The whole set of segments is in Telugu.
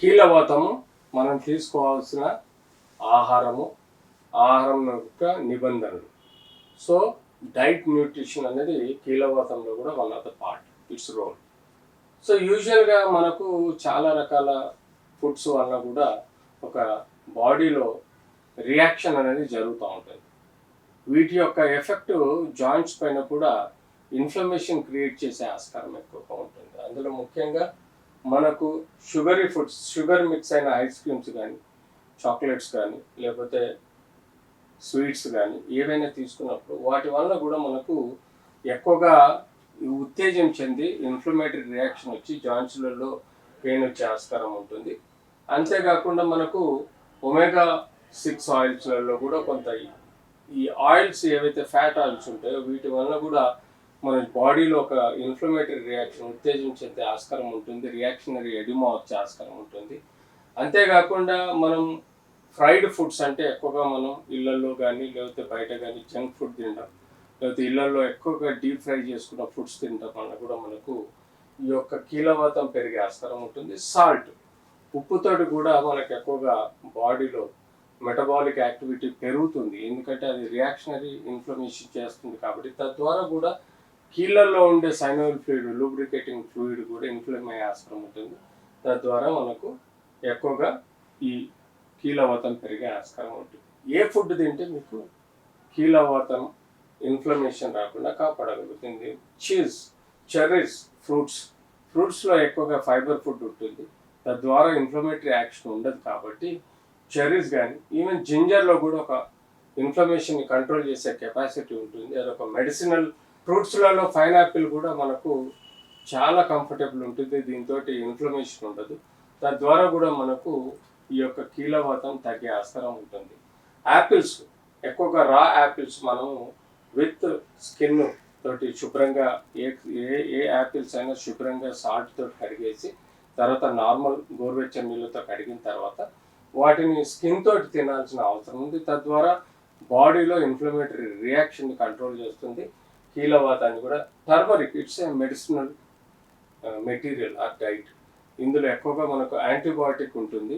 కీలవాతము మనం తీసుకోవాల్సిన ఆహారము ఆహారం యొక్క నిబంధనలు. సో డైట్ న్యూట్రిషన్ అనేది కీలవాతంలో కూడా one of the part its role. So యూజువల్గా మనకు చాలా రకాల ఫుడ్స్ వల్ల కూడా ఒక బాడీలో రియాక్షన్ అనేది జరుగుతూ ఉంటుంది. వీటి యొక్క ఎఫెక్ట్ జాయింట్స్ పైన కూడా ఇన్ఫ్లమేషన్ క్రియేట్ చేసే ఆస్కారం ఎక్కువగా ఉంటుంది. అందులో ముఖ్యంగా మనకు షుగరీ ఫుడ్స్ షుగర్ మిక్స్ అయిన ఐస్ క్రీమ్స్ కానీ చాక్లెట్స్ కానీ లేకపోతే స్వీట్స్ కానీ ఏవైనా తీసుకున్నప్పుడు వాటి వల్ల కూడా మనకు ఎక్కువగా ఉత్తేజం చెంది ఇన్ఫ్లమేటరీ రియాక్షన్ వచ్చి జాయింట్స్లలో పెయిన్ వచ్చే ఆస్కారం ఉంటుంది. అంతేకాకుండా మనకు ఒమేగా సిక్స్ ఆయిల్స్లలో కూడా కొంత ఈ- ఆయిల్స్ ఏవైతే ఫ్యాట్ ఆయిల్స్ ఉంటాయో వీటి వల్ల కూడా మన బాడీలో ఒక ఇన్ఫ్లమేటరీ రియాక్షన్ ఉత్తేజం చెందే ఆస్కారం ఉంటుంది. రియాక్షనరీ ఎడిమా వచ్చే ఆస్కారం ఉంటుంది. అంతేకాకుండా మనం ఫ్రైడ్ ఫుడ్స్ అంటే ఎక్కువగా మనం ఇళ్ళలో కానీ లేకపోతే బయట కానీ జంక్ ఫుడ్ తినడం లేకపోతే ఇళ్ళలో ఎక్కువగా డీప్ ఫ్రై చేసుకున్న ఫుడ్స్ తినడం వల్ల కూడా మనకు ఈ యొక్క కీలవాతం పెరిగే ఆస్కారం ఉంటుంది. సాల్ట్ ఉప్పుతోటి కూడా మనకు ఎక్కువగా బాడీలో మెటబాలిక్ యాక్టివిటీ పెరుగుతుంది. ఎందుకంటే అది రియాక్షనరీ ఇన్ఫ్లమేషన్ చేస్తుంది కాబట్టి తద్వారా కూడా కీళ్ళల్లో ఉండే సైనోల్ ఫ్లూయిడ్ లూబ్రికేటింగ్ ఫ్లూయిడ్ కూడా ఇన్ఫ్లమ్ అయ్యే ఆస్కారం ఉంటుంది. తద్వారా మనకు ఎక్కువగా ఈ కీలవాతం పెరిగే ఆస్కారం ఉంటుంది. ఏ ఫుడ్ తింటే మీకు కీలవాతం ఇన్ఫ్లమేషన్ రాకుండా కాపాడగలుగుతుంది? చీజ్ చెర్రీస్ ఫ్రూట్స్ ఫ్రూట్స్లో ఎక్కువగా ఫైబర్ ఫుడ్ ఉంటుంది. తద్వారా ఇన్ఫ్లమేటరీ యాక్షన్ ఉండదు కాబట్టి చెర్రీస్ కానీ ఈవెన్ జింజర్లో కూడా ఒక ఇన్ఫ్లమేషన్ కంట్రోల్ చేసే కెపాసిటీ ఉంటుంది. అదొక మెడిసినల్ ఫ్రూట్స్లలో పైనాపిల్ కూడా మనకు చాలా కంఫర్టబుల్ ఉంటుంది. దీంతో ఇన్ఫ్లమేషన్ ఉండదు. తద్వారా కూడా మనకు ఈ యొక్క కీలవాతం తగ్గే ఆస్కారం ఉంటుంది. యాపిల్స్ ఎక్కువగా రా యాపిల్స్ మనము విత్ స్కిన్ తోటి శుభ్రంగా ఏ ఏ ఏ యాపిల్స్ అయినా శుభ్రంగా సాల్ట్ తోటి కడిగేసి తర్వాత నార్మల్ గోరువెచ్చని నీళ్ళతో కడిగిన తర్వాత వాటిని స్కిన్ తోటి తినాల్సిన అవసరం ఉంది. తద్వారా బాడీలో ఇన్ఫ్లమేటరీ రియాక్షన్ కంట్రోల్ చేస్తుంది. కీలవాతాన్ని కూడా turmeric its a medicinal material or diet. ఇందులో ఎక్కువగా మనకు యాంటీబయాటిక్ ఉంటుంది.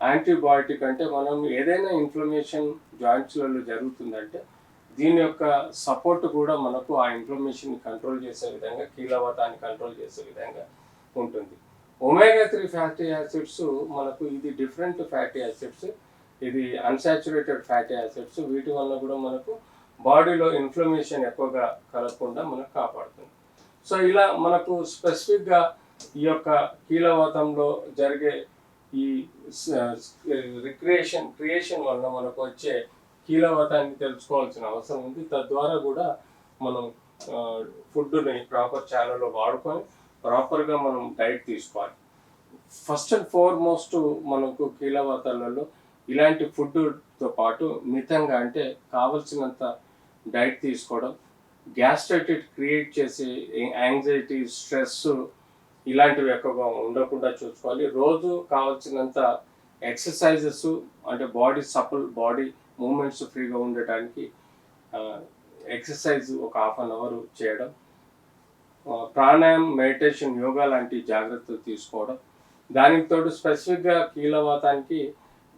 యాంటీబయాటిక్ అంటే మనం ఏదైనా ఇన్ఫ్లమేషన్ జాయింట్స్లలో జరుగుతుందంటే దీని యొక్క సపోర్ట్ కూడా మనకు ఆ ఇన్ఫ్లమేషన్ కంట్రోల్ చేసే విధంగా కీలవాతాన్ని కంట్రోల్ చేసే విధంగా ఉంటుంది. ఒమేగా త్రీ ఫ్యాటీ యాసిడ్స్ మనకు ఇది డిఫరెంట్ ఫ్యాటీ యాసిడ్స్ ఇది అన్సాచురేటెడ్ ఫ్యాటీ యాసిడ్స్ వీటి వల్ల కూడా మనకు బాడీలో ఇన్ఫ్లమేషన్ ఎక్కువగా కలగకుండా మనకు కాపాడుతుంది. సో ఇలా మనకు స్పెసిఫిక్గా ఈ యొక్క కీలవాతంలో జరిగే ఈ రిక్రియేషన్ క్రియేషన్ వల్ల మనకు వచ్చే కీలవాతాన్ని తెలుసుకోవాల్సిన అవసరం ఉంది. తద్వారా కూడా మనం ఫుడ్ని ప్రాపర్ ఛానల్లో వాడుకొని ప్రాపర్గా మనం డైట్ తీసుకోవాలి. ఫస్ట్ అండ్ ఫార్మోస్ట్ మనకు కీలవాతాలలో ఇలాంటి ఫుడ్తో పాటు మితంగా అంటే కావలసినంత డైట్ తీసుకోవడం గ్యాస్ట్రైటిట్ క్రియేట్ చేసే యాంగ్జైటీ స్ట్రెస్ ఇలాంటివి ఎక్కువగా ఉండకుండా చూసుకోవాలి. రోజు కావాల్సినంత ఎక్సర్సైజెస్ అంటే బాడీ సపుల్ బాడీ మూమెంట్స్ ఫ్రీగా ఉండటానికి ఎక్సర్సైజ్ ఒక హాఫ్ అన్ అవర్ చేయడం ప్రాణాయామం మెడిటేషన్ యోగా లాంటి జాగ్రత్తలు తీసుకోవడం. దానికి తోడు స్పెసిఫిక్గా కీలవాతానికి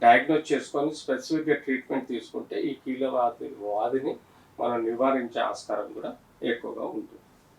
డయాగ్నోస్ చేసుకొని స్పెసిఫిక్గా ట్రీట్మెంట్ తీసుకుంటే ఈ కీలవాతి వ్యాధిని మనం నివారించే ఆస్కారం కూడా ఎక్కువగా ఉంటుంది.